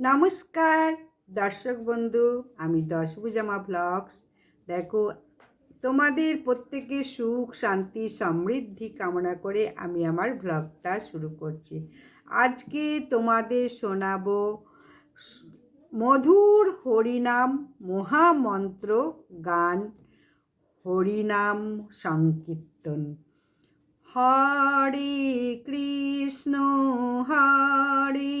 নমস্কার, দর্শক বন্ধু, আমি দশভুজামা ভ্লগস দেখো, তোমাদের প্রত্যেকে সুখ, শান্তি, সমৃদ্ধি কামনা করে আমি আমার ভ্লগটা শুরু করছি। আজকে তোমাদের শোনাবো মধুর হরিনাম মহামন্ত্র গান, হরিনাম সংকীর্তন। হরে কৃষ্ণ, হরে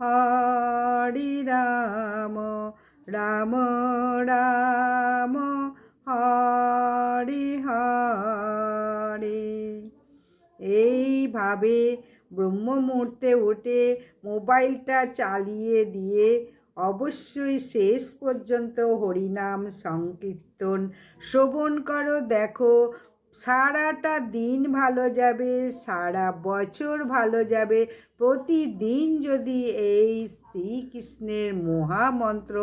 হরে রাম রাম রাম, হরে হরে। এইভাবে ব্রহ্ম মুহূর্তে উঠে মোবাইলটা চালিয়ে দিয়ে অবশ্যই শেষ পর্যন্ত হরিনাম সংকীর্তন। শ্রবণ করো, দেখো সারাটা দিন ভালো যাবে, সারা বছর ভালো যাবে। প্রতিদিন যদি এই শ্রীকৃষ্ণের মহামন্ত্র,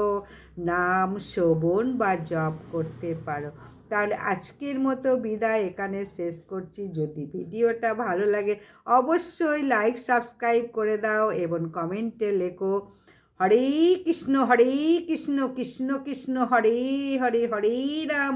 নাম শোভন বা জপ করতে পারো। তাহলে আজকের মতো বিদায় এখানে শেষ করছি। যদি ভিডিওটা ভালো লাগে, অবশ্যই লাইক সাবস্ক্রাইব করে দাও এবং কমেন্টে লেখো, হরে কৃষ্ণ হরে কৃষ্ণ কৃষ্ণ কৃষ্ণ, হরে হরে হরে রাম